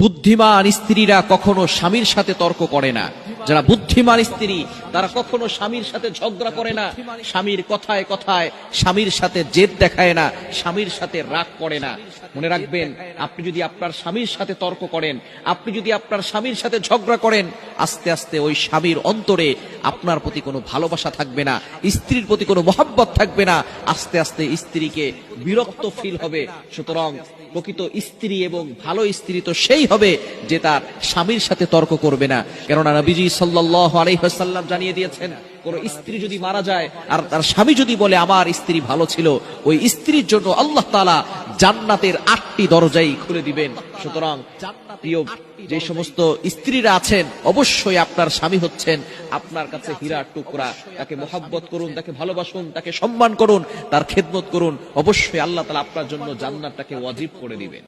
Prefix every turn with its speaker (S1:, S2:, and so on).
S1: বুদ্ধিমান স্ত্রীরা কখনো স্বামীর সাথে তর্ক করে না। যারা বুদ্ধিমান স্ত্রী, তারা কখনো স্বামীর সাথে ঝগড়া করে না। স্বামীর কথায় কথায় স্বামীর সাথে জেদ দেখায় না, স্বামীর সাথে রাগ করে না। মনে রাখবেন, আপনি যদি আপনার স্বামীর সাথে তর্ক করেন, আপনি যদি আপনার স্বামীর সাথে ঝগড়া করেন, আস্তে আস্তে ওই স্বামীর অন্তরে আপনার প্রতি কোনো ভালোবাসা থাকবে না, স্ত্রীর প্রতি কোনো মহাব্বত থাকবে না, আস্তে আস্তে স্ত্রীকে বিরক্ত ফিল হবে। সুতরাং প্রকৃত স্ত্রী এবং ভালো স্ত্রী তো সেই হবে যে তার স্বামীর সাথে তর্ক করবে না। কেননা নবীজি জানিয়ে দিয়েছেন, কোন স্ত্রী যদি মারা যায় আর তার স্বামী যদি বলে, আমার স্ত্রী ভালো ছিল, ওই স্ত্রীর জন্য আল্লাহ তাআলা জান্নাতের আটটি দরজাই খুলে দিবেন। সুতরাং যে সমস্ত স্ত্রীরা আছেন, অবশ্যই আপনার স্বামী হচ্ছেন আপনার কাছে হীরার টুকরা। তাকে মোহাব্বত করুন, তাকে ভালোবাসুন, তাকে সম্মান করুন, তার খেদমত করুন। অবশ্যই আল্লাহ তালা আপনার জন্য জান্নাতটাকে ওয়াজিব করে দিবেন।